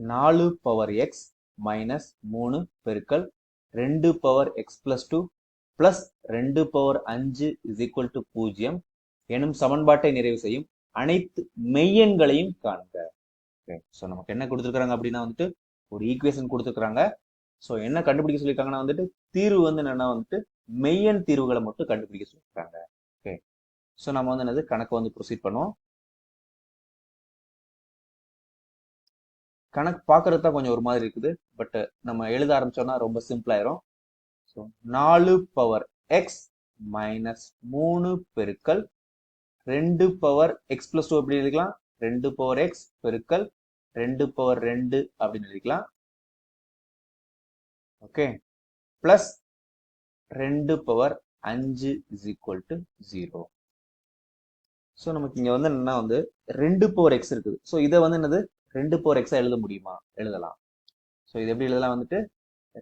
நாலு power x minus மூணு பெருக்கல் ரெண்டு power x plus two plus ரெண்டு பவர் அஞ்சு இஸ் ஈக்குவல் டு பூஜ்ஜியம் எனும் சமன்பாட்டை நிறைவு செய்யும் அனைத்து மெய்யெண்களையும் காண்க. ஓகே ஸோ நமக்கு என்ன கொடுத்துருக்காங்க அப்படின்னா வந்துட்டு ஒரு ஈக்குவேஷன் கொடுத்துருக்காங்க ஸோ என்ன கண்டுபிடிக்க சொல்லியிருக்காங்கன்னா வந்துட்டு தீர்வு வந்து என்னன்னா வந்துட்டு மெய்யன் தீர்வுகளை மட்டும் கண்டுபிடிக்க சொல்லியிருக்காங்க. ஓகே ஸோ நம்ம வந்து என்னது கணக்கு வந்து ப்ரொசீட் பண்ணுவோம். கணக்கு பார்க்கறது தான் கொஞ்சம் ஒரு மாதிரி இருக்குது. பட் நம்ம எழுத ஆரம்பிச்சோம்னா ரொம்ப சிம்பிளாயிரும் ஸோ நாலு பவர் எக்ஸ் மைனஸ் மூணு பெருக்கல் ரெண்டு பவர் எக்ஸ் பிளஸ் டூ எப்படி எழுதிக்கலாம். ரெண்டு பவர் எக்ஸ் பெருக்கல் ரெண்டு பவர் ரெண்டு அப்படின்னு எழுதிக்கலாம். ஓகே பிளஸ் ரெண்டு பவர் அஞ்சு is equal to zero so நமக்கு இங்கே வந்து என்னன்னா வந்து ரெண்டு பவர் எக்ஸ் இருக்குது. ஸோ இதை வந்து என்னது? ரெண்டு போர் எக்ஸா எழுத முடியுமா? எழுதலாம். ஸோ இது எப்படி எழுதலாம் வந்துட்டு?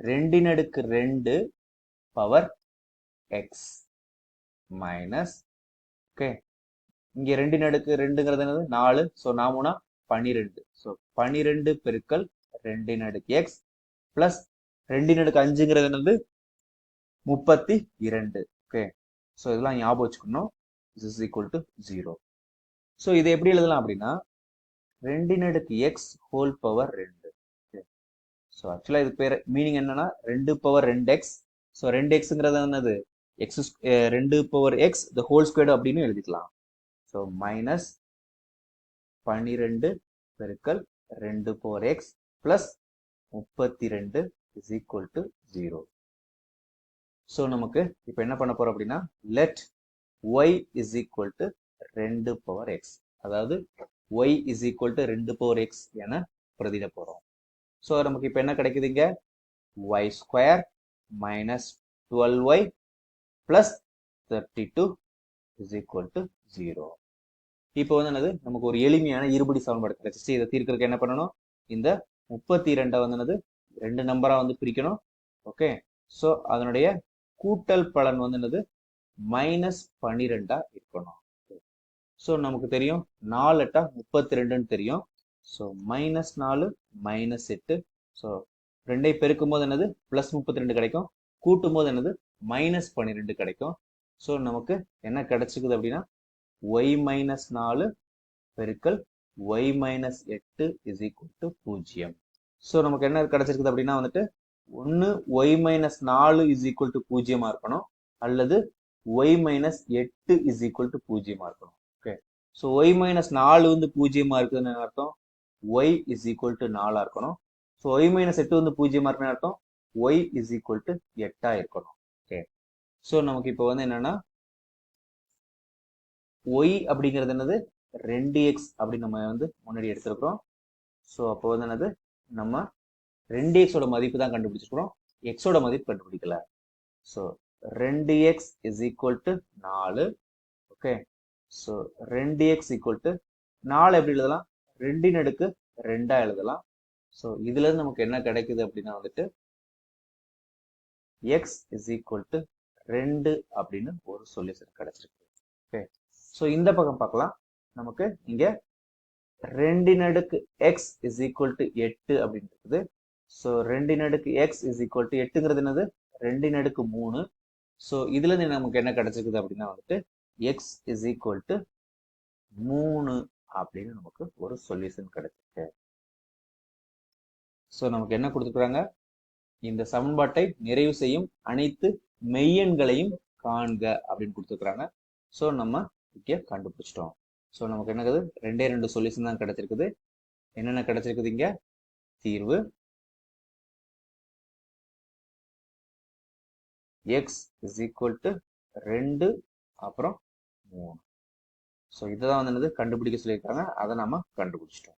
ரெண்டின் அடுக்கு ரெண்டு பவர் எக்ஸ் மைனஸ் ஓகே இங்கே ரெண்டின் அடுக்கு ரெண்டுங்கிறது என்னது? நாலு. ஸோ நாமுனா பன்னிரெண்டு ஸோ பன்னிரெண்டு பெருக்கல் ரெண்டின் அடுக்கு எக்ஸ் பிளஸ் ரெண்டின் அடுக்கு அஞ்சுங்கிறது என்னது? முப்பத்தி இரண்டு. ஓகே ஸோ இதெல்லாம் ஞாபகம் வச்சுக்கணும். Is equal to zero so இதை எப்படி எழுதலாம் அப்படின்னா ரெண்டின் அடுக்கு எக்ஸ் ஹோல் பவர் ரெண்டு ஸோ ஆக்சுவலாக இது பேர் மீனிங் என்னன்னா ரெண்டு பவர் ரெண்டு எக்ஸ் ஸோ ரெண்டு எக்ஸுங்கிறது என்னது? எக்ஸ் ரெண்டு power x the whole squared அப்படின்னு எழுதிக்கலாம். ஸோ மைனஸ் பன்னிரெண்டு பெருக்கல் ரெண்டு பவர் எக்ஸ் பிளஸ் முப்பத்தி ரெண்டு is equal to zero so நமக்கு இப்போ என்ன பண்ண போறோம் அப்படின்னா let y is equal to ரெண்டு பவர் எக்ஸ் அதாவது ஒய் இஸ் ஈக்குவல் டு ரெண்டு பவர் எக்ஸ் என பிரதிட போகிறோம் ஸோ நமக்கு இப்போ என்ன கிடைக்குதுங்க? Y square minus twelve y plus thirty two is equal to zero இப்போ வந்து என்னது? நமக்கு ஒரு எளிமையான இருபடி சமன்பாடு கிடைச்சிச்சு. இதை தீர்க்கறதுக்கு என்ன பண்ணணும்? இந்த முப்பத்தி ரெண்டை வந்து என்னது? ரெண்டு நம்பரா வந்து பிரிக்கணும். ஓகே ஸோ அதனுடைய கூட்டல் பலன் வந்து என்னது? மைனஸ் பன்னிரெண்டா ஸோ நமக்கு தெரியும் நாலு எட்டா முப்பத்தி ரெண்டுன்னு தெரியும். ஸோ மைனஸ் நாலு மைனஸ் எட்டு. ஸோ ரெண்டையும் பெருக்கும் போது என்னது? ப்ளஸ் முப்பத்தி ரெண்டு கிடைக்கும். கூட்டும் போது என்னது? மைனஸ் பன்னிரெண்டு கிடைக்கும். ஸோ நமக்கு என்ன கிடைச்சிக்குது அப்படின்னா ஒய் மைனஸ் நாலு பெருக்கல் ஒய் மைனஸ் எட்டு இஸ் ஈக்குவல் டு பூஜ்ஜியம். ஸோ நமக்கு என்ன கிடைச்சிருக்குது அப்படின்னா வந்துட்டு ஒன்று ஒய் மைனஸ் நாலு இஸ் ஈக்குவல் டு பூஜ்ஜியமாக இருக்கணும். அல்லது ஒய் மைனஸ் எட்டு இஸ் ஈக்குவல் டு பூஜ்ஜியமாக இருக்கணும். ஸோ ஒய் மைனஸ் நாலு வந்து பூஜ்ஜியமா இருக்குதுன்னு அர்த்தம்? ஒய் இஸ் ஈக்குவல் டு நாலா இருக்கணும். ஸோ ஒய் மைனஸ் எட்டு வந்து பூஜ்ஜியமா இருக்குன்னு அர்த்தம்? ஒய் இஸ் ஈக்குவல் டு எட்டா இருக்கணும். ஓகே ஸோ நமக்கு இப்போ வந்து என்னன்னா ஒய் அப்படிங்கிறது என்னது? ரெண்டு எக்ஸ் அப்படின்னு நம்ம வந்து முன்னாடி எடுத்திருக்கிறோம். ஸோ அப்போ வந்து என்னது? நம்ம ரெண்டு எக்ஸோட மதிப்பு தான் கண்டுபிடிச்சிருக்கிறோம். எக்ஸோட மதிப்பு கண்டுபிடிக்கல. ஸோ ரெண்டு எக்ஸ் இஸ் ஈக்குவல் டு நாலு. ஓகே ஸோ ரெண்டு எக்ஸ் ஈக்குவல் டு நாலு எப்படி எழுதலாம்? ரெண்டின் அடுக்கு ரெண்டா எழுதலாம். ஸோ இதுல இருந்து நமக்கு என்ன கிடைக்குது அப்படின்னா வந்துட்டு எக்ஸ் இஸ் ஈக்குவல் டு ரெண்டு அப்படின்னு ஒரு சொல்யூஷன் கிடைச்சிருக்கு. ஓகே ஸோ இந்த பக்கம் பார்க்கலாம். நமக்கு இங்க ரெண்டின் அடுக்கு எக்ஸ் இஸ் ஈக்குவல் டு எட்டு அப்படின்னு இருக்குது. ஸோ ரெண்டின் அடுக்கு எக்ஸ் இஸ் ஈக்குவல் டு எட்டுங்கிறது என்னது? ரெண்டின் அடுக்கு மூணு. ஸோ இதுல இருந்து நமக்கு என்ன கிடைச்சிருக்குது அப்படின்னா வந்துட்டு எக்ஸ் இஸ் ஈக்குவல் டு மூணு அப்படின்னு நமக்கு ஒரு சொல்யூஷன் கிடைச்சிருக்கு. ஸோ நமக்கு என்ன கொடுத்துருக்காங்க? இந்த சமன்பாட்டை நிறைவு செய்யும் அனைத்து மெய்யெண்களையும் காண்க அப்படின்னு கொடுத்துருக்குறாங்க ஸோ நம்ம இங்கே கண்டுபிடிச்சிட்டோம். ஸோ நமக்கு என்னது? ரெண்டே ரெண்டு சொல்யூஷன் தான் கிடைச்சிருக்குது. என்னென்ன கிடைச்சிருக்குது இங்க? தீர்வு. எக்ஸ் இஸ் ஈக்குவல் டு ரெண்டு ஸோ இதுதான் வந்து என்னது? கண்டுபிடிக்க சொல்லியிருக்காங்க. அதை நம்ம கண்டுபிடிச்சிட்டோம்.